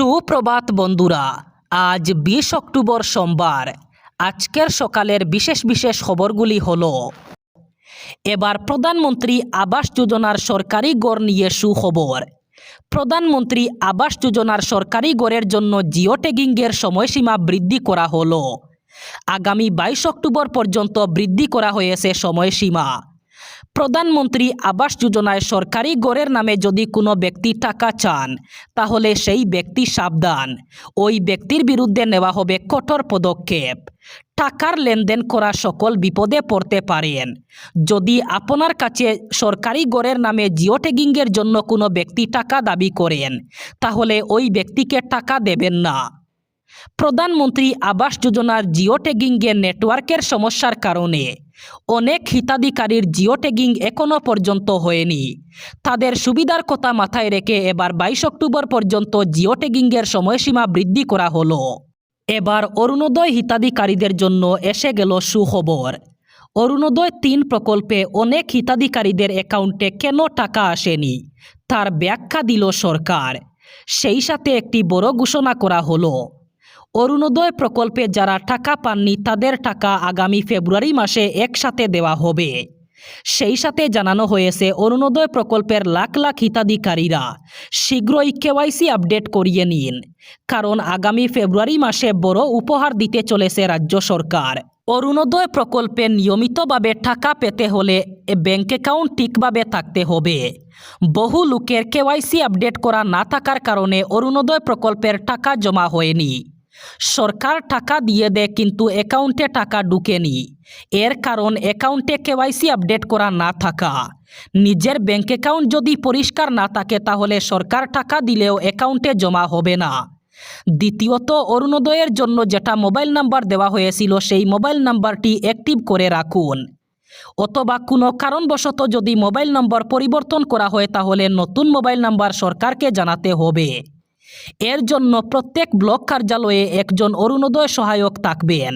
সুপ্রভাত বন্ধুরা, আজ বিশ অক্টোবর সোমবার। আজকের সকালের বিশেষ বিশেষ খবরগুলি হল, এবার প্রধানমন্ত্রী আবাস যোজনার সরকারি গড় নিয়ে সুখবর। প্রধানমন্ত্রী আবাস যোজনার সরকারি গড়ের জন্য জিও ট্যাগিংয়ের সময়সীমা বৃদ্ধি করা হলো। আগামী বাইশ অক্টোবর পর্যন্ত বৃদ্ধি করা হয়েছে সময়সীমা। প্রধানমন্ত্রী আবাস যোজনায় সরকারি গড়ের নামে যদি কোনো ব্যক্তি টাকা চান, তাহলে সেই ব্যক্তি সাবধান। ওই ব্যক্তির বিরুদ্ধে নেওয়া হবে কঠোর পদক্ষেপ। টাকার লেনদেন করা সকল বিপদে পড়তে পারেন। যদি আপনার কাছে সরকারি গড়ের নামে জিও ট্যাগিংয়ের জন্য কোনো ব্যক্তি টাকা দাবি করেন, তাহলে ওই ব্যক্তিকে টাকা দেবেন না। প্রধানমন্ত্রী আবাস যোজনার জিও ট্যাগিংয়ে নেটওয়ার্কের সমস্যার কারণে অনেক হিতাধিকারীর জিও ট্যাগিং এখনও পর্যন্ত হয়নি। তাদের সুবিধার কথা মাথায় রেখে এবার বাইশ অক্টোবর পর্যন্ত জিও ট্যাগিংয়ের সময়সীমা বৃদ্ধি করা হলো। এবার অরুণোদয় হিতাধিকারীদের জন্য এসে গেল সুখবর। অরুণোদয় তিন প্রকল্পে অনেক হিতাধিকারীদের অ্যাকাউন্টে কেন টাকা আসেনি, তার ব্যাখ্যা দিল সরকার। সেই সাথে একটি বড় ঘোষণা করা হলো। অরুণোদয় প্রকল্পে যারা টাকা পাননি, তাদের টাকা আগামী ফেব্রুয়ারি মাসে একসাথে দেওয়া হবে। সেই সাথে জানানো হয়েছে, অরুণোদয় প্রকল্পের লাখ লাখ হিতাধিকারীরা শীঘ্রই কেওয়াইসি আপডেট করিয়ে নিন, কারণ আগামী ফেব্রুয়ারি মাসে বড় উপহার দিতে চলেছে রাজ্য সরকার। অরুণোদয় প্রকল্পে নিয়মিতভাবে টাকা পেতে হলে এ ব্যাঙ্ক অ্যাকাউন্ট ঠিকভাবে থাকতে হবে। বহু লোকের কেওয়াইসি আপডেট করা না থাকার কারণে অরুণোদয় প্রকল্পের টাকা জমা হয়নি। সরকার টাকা দিয়ে দেয় কিন্তু অ্যাকাউন্টে টাকা ঢুকেনি এর কারণ অ্যাকাউন্টে কেওয়াইসি আপডেট করা না থাকা। নিজের ব্যাঙ্ক অ্যাকাউন্ট যদি পরিষ্কার না থাকে, তাহলে সরকার টাকা দিলেও অ্যাকাউন্টে জমা হবে না। দ্বিতীয়ত, অরুণোদয়ের জন্য যেটা মোবাইল নাম্বার দেওয়া হয়েছিল, সেই মোবাইল নাম্বারটি অ্যাক্টিভ করে রাখুন। অথবা কোনো কারণবশত যদি মোবাইল নম্বর পরিবর্তন করা হয়, তাহলে নতুন মোবাইল নাম্বার সরকারকে জানাতে হবে। এর জন্য প্রত্যেক ব্লক কার্যালয়ে একজন অরুণোদয় সহায়ক থাকবেন।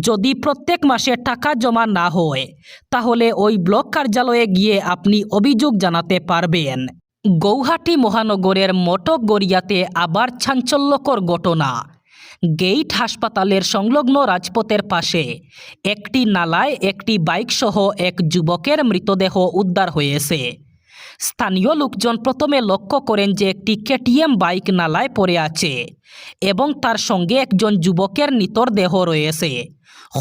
যদি প্রত্যেক মাসে টাকা জমা না হয়, তাহলে ওই ব্লক কার্যালয়ে গিয়ে আপনি অভিযোগ জানাতে পারবেন। গৌহাটি মহানগরের মটক গড়িয়াতে আবার চাঞ্চল্যকর ঘটনা। গেইট হাসপাতালের সংলগ্ন রাজপথের পাশে একটি নালায় একটি বাইকসহ এক যুবকের মৃতদেহ উদ্ধার হয়েছে। স্থানীয় লোকজন প্রথমে লক্ষ্য করেন যে একটি কেটিএম বাইক নালায় পড়ে আছে এবং তার সঙ্গে একজন যুবকের নিতর দেহ রয়েছে।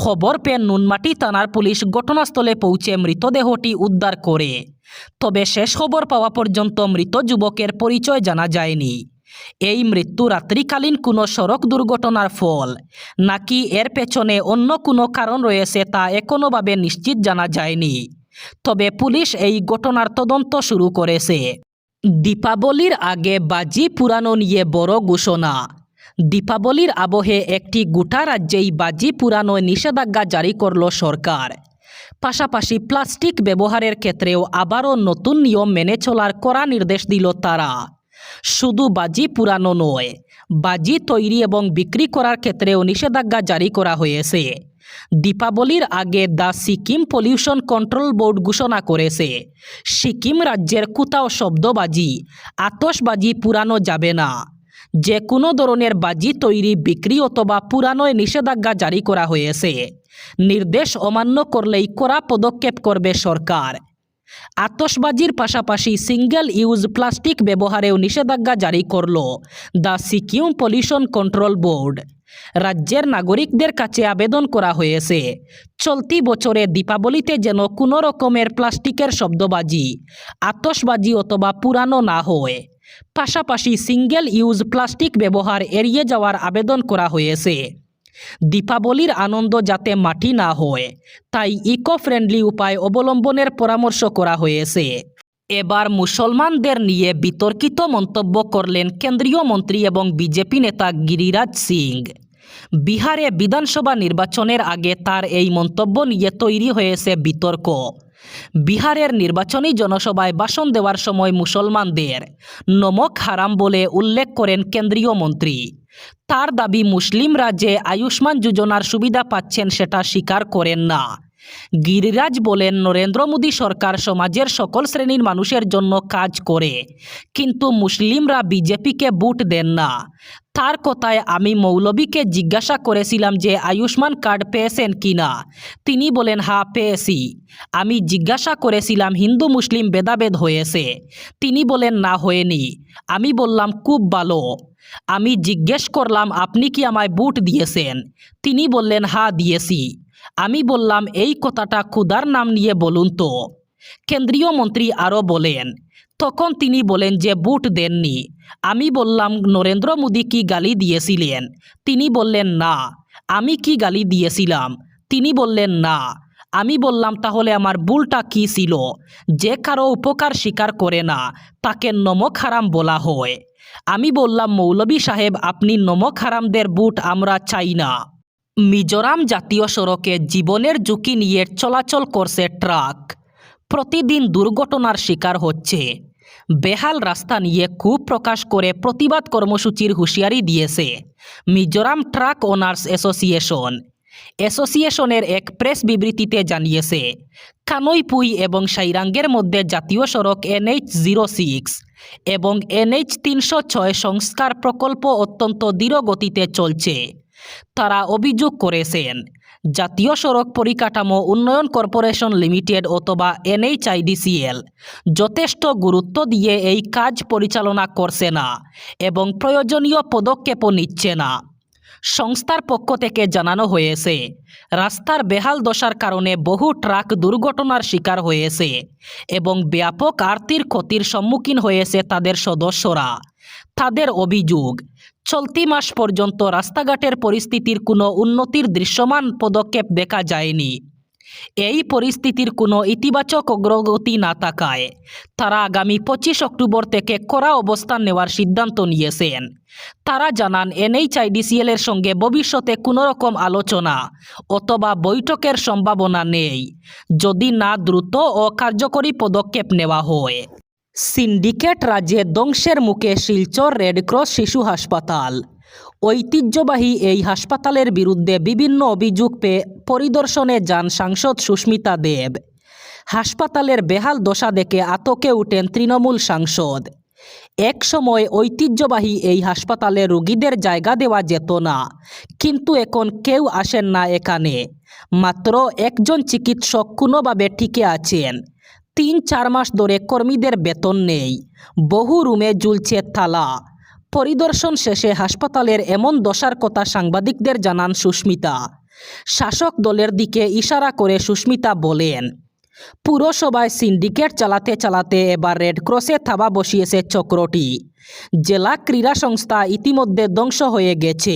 খবর পেয়ে নুনমাটি থানার পুলিশ ঘটনাস্থলে পৌঁছে মৃতদেহটি উদ্ধার করে। তবে শেষ খবর পাওয়া পর্যন্ত মৃত যুবকের পরিচয় জানা যায়নি। এই মৃত্যু রাত্রিকালীন কোনো সড়ক দুর্ঘটনার ফল, নাকি এর পেছনে অন্য কোনো কারণ রয়েছে তা এখনোভাবে নিশ্চিত জানা যায়নি। তবে পুলিশ এই ঘটনার তদন্ত শুরু করেছে। দীপাবলির আগে বাজি পুরানো নিয়ে বড় ঘোষণা। দীপাবলির আবহে একটি গোটা রাজ্যেই বাজি পুরানোয় নিষেধাজ্ঞা জারি করল সরকার। পাশাপাশি প্লাস্টিক ব্যবহারের ক্ষেত্রেও আবারও নতুন নিয়ম মেনে চলার কড়া নির্দেশ দিল তারা। শুধু বাজি পুরানো নয়, বাজি তৈরি এবং বিক্রি করার ক্ষেত্রেও নিষেধাজ্ঞা জারি করা হয়েছে। দীপাবলির আগে the Sikkim pollution control board ঘোষণা করেছে। সিকিম রাজ্যের কোথাও শব্দবাজি আতসবাজি পুরানো যাবে না। যে কোনো ধরনের বাজি তৈরি, বিক্রি অথবা পুরানোয় নিষেধাজ্ঞা জারি করা হয়েছে। নির্দেশ অমান্য করলেই কড়া পদক্ষেপ করবে সরকার। আতসবাজির পাশাপাশি সিঙ্গেল ইউজ প্লাস্টিক ব্যবহারেও নিষেধাজ্ঞা জারি করল the Sikkim pollution control board. রাজ্যের নাগরিকদের কাছে আবেদন করা হয়েছে। চলতি বছরে দীপাবলিতে যেন কোনো রকমের প্লাস্টিকের শব্দবাজি আতসবাজি অথবা পুরানো না হয়। পাশাপাশি সিঙ্গেল ইউজ প্লাস্টিক ব্যবহার এড়িয়ে যাওয়ার আবেদন করা হয়েছে। দীপাবলির আনন্দ যাতে মাটি না হয়, তাই ইকো ফ্রেন্ডলি উপায় অবলম্বনের পরামর্শ করা হয়েছে। এবার মুসলমানদের নিয়ে বিতর্কিত মন্তব্য করলেন কেন্দ্রীয় মন্ত্রী এবং বিজেপি নেতা গিরিরাজ সিং। বিহারে বিধানসভা নির্বাচনের আগে তার এই মন্তব্য নিয়ে তৈরি হয়েছে বিতর্ক। বিহারের নির্বাচনী জনসভায় ভাষণ দেওয়ার সময় মুসলমানদের নমক হারাম বলে উল্লেখ করেন কেন্দ্রীয় মন্ত্রী। তার দাবি মুসলিমরা যে আয়ুষ্মান যোজনার সুবিধা পাচ্ছেন সেটা স্বীকার করেন না। গিরিরাজ বলেন, নরেন্দ্র মোদী সরকার সমাজের সকল শ্রেণির মানুষের জন্য কাজ করে, কিন্তু মুসলিমরা বিজেপিকে বুট দেন না। তার কথায় আমি মৌলবীকে জিজ্ঞাসা করেছিলাম যে, আয়ুষ্মান কার্ড পেয়েছেন কি না? তিনি বলেন হা পেয়েছি। আমি জিজ্ঞাসা করেছিলাম, হিন্দু মুসলিম ভেদাভেদ হয়েছে? তিনি বলেন, না, হয়নি। আমি বললাম, খুব ভালো। আমি জিজ্ঞেস করলাম, আপনি কি আমায় বুট দিয়েছেন? তিনি বললেন হা দিয়েছি। আমি বললাম, এই কথাটা ক্ষুধার নাম নিয়ে বলুন তো। কেন্দ্রীয় মন্ত্রী আরও বলেন, তখন তিনি বলেন যে বুট দেননি। আমি বললাম, নরেন্দ্র মোদী কি গালি দিয়েছিলেন? তিনি বললেন, না। আমি কি গালি দিয়েছিলাম? তিনি বললেন, না। আমি বললাম, তাহলে আমার ভুলটা কী ছিল? যে কারও উপকার স্বীকার করে না, তাকে নমক হারাম বলা হয়। আমি বললাম মৌলবী সাহেব, আপনি নমক হারামদের বুট আমরা চাই না। মিজোরাম জাতীয় সড়কে জীবনের ঝুঁকি নিয়ে চলাচল করছে ট্রাক। প্রতিদিন দুর্ঘটনার শিকার হচ্ছে। বেহাল রাস্তা নিয়ে ক্ষোভ প্রকাশ করে প্রতিবাদ কর্মসূচির হুঁশিয়ারি দিয়েছে মিজোরাম ট্রাক ওনার্স অ্যাসোসিয়েশন। অ্যাসোসিয়েশনের এক প্রেস বিবৃতিতে জানিয়েছে, কানইপুই এবং সাইরাঙ্গের মধ্যে জাতীয় সড়ক এনএইচ জিরো সিক্স এবং এনএইচ তিনশো ছয় সংস্কার প্রকল্প অত্যন্ত ধীর গতিতে চলছে। তারা অভিযোগ করেছেন। জাতীয় সড়ক পরিকাঠামো উন্নয়ন কর্পোরেশন লিমিটেড অথবা এনএইচআইডিসিএল যথেষ্ট গুরুত্ব দিয়ে এই কাজ পরিচালনা করছে না এবং প্রয়োজনীয় পদক্ষেপও নিচ্ছে না। সংস্থার পক্ষ থেকে জানানো হয়েছে, রাস্তার বেহাল দশার কারণে বহু ট্রাক দুর্ঘটনার শিকার হয়েছে এবং ব্যাপক আর্থিক ক্ষতির সম্মুখীন হয়েছে তাদের সদস্যরা। তাদের অভিযোগ চলতি মাস পর্যন্ত রাস্তাঘাটের পরিস্থিতির কোনো উন্নতির দৃশ্যমান পদক্ষেপ দেখা যায়নি। এই পরিস্থিতির কোনো ইতিবাচক অগ্রগতি না থাকায় তারা আগামী পঁচিশ অক্টোবর থেকে কড়া অবস্থান নেওয়ার সিদ্ধান্ত নিয়েছেন। তারা জানান এনএইচআইডিসিএল এর সঙ্গে ভবিষ্যতে কোনো রকম আলোচনা অথবা বৈঠকের সম্ভাবনা নেই, যদি না দ্রুত ও কার্যকরী পদক্ষেপ নেওয়া হয়। সিন্ডিকেট রাজ্যে ধ্বংসের মুখে শিলচর রেডক্রস শিশু হাসপাতাল। ঐতিহ্যবাহী এই হাসপাতালের বিরুদ্ধে বিভিন্ন অভিযোগ পেয়ে পরিদর্শনে যান সাংসদ সুস্মিতা দেব। হাসপাতালের বেহাল দশা দেখে আতকে উঠেন তৃণমূল সাংসদ। এক সময় ঐতিহ্যবাহী এই হাসপাতালে রোগীদের জায়গা দেওয়া যেত না, কিন্তু এখন কেউ আসেন না এখানে। মাত্র একজন চিকিৎসক কোনোভাবে টিকে আছেন। তিন চার মাস ধরে কর্মীদের বেতন নেই। বহু রুমে ঝুলছে তালা পরিদর্শন শেষে হাসপাতালের এমন দশার কথা সাংবাদিকদের জানান সুস্মিতা। শাসক দলের দিকে ইশারা করে সুস্মিতা বলেন, পুরসভায় সিন্ডিকেট চালাতে চালাতে এবার রেডক্রসে থাবা বসিয়েছে চক্রটি। জেলা ক্রীড়া সংস্থা ইতিমধ্যে ধ্বংস হয়ে গেছে।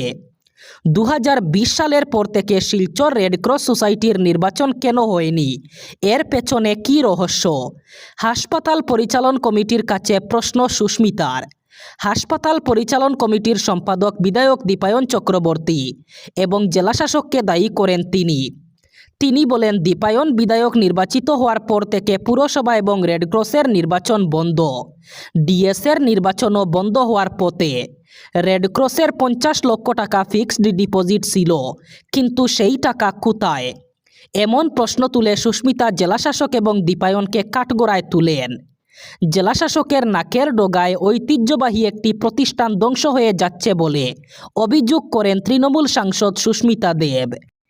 দু হাজার বিশ সালের পর থেকে শিলচর রেডক্রস সোসাইটির নির্বাচন কেন হয়নি? এর পেছনে কি রহস্য? হাসপাতাল পরিচালন কমিটির কাছে প্রশ্ন সুস্মিতার। হাসপাতাল পরিচালন কমিটির সম্পাদক বিধায়ক দীপায়ন চক্রবর্তী এবং জেলাশাসককে দায়ী করেন তিনি। তিনি বলেন দীপায়ন বিধায়ক নির্বাচিত হওয়ার পর থেকে পুরসভা এবং রেডক্রসের নির্বাচন বন্ধ। ডিএসের নির্বাচনও বন্ধ হওয়ার পথে। রেডক্রসের পঞ্চাশ লক্ষ টাকা ফিক্সড ডিপোজিট ছিল, কিন্তু সেই টাকা কোথায়? এমন প্রশ্ন তুলে সুস্মিতা জেলাশাসক এবং দীপায়নকে কাঠগড়ায় তুলেন। জেলাশাসকের নাকের ডগায় ঐতিহ্যবাহী একটি প্রতিষ্ঠান ধ্বংস হয়ে যাচ্ছে বলে অভিযোগ করেন তৃণমূল সাংসদ সুস্মিতা দেব।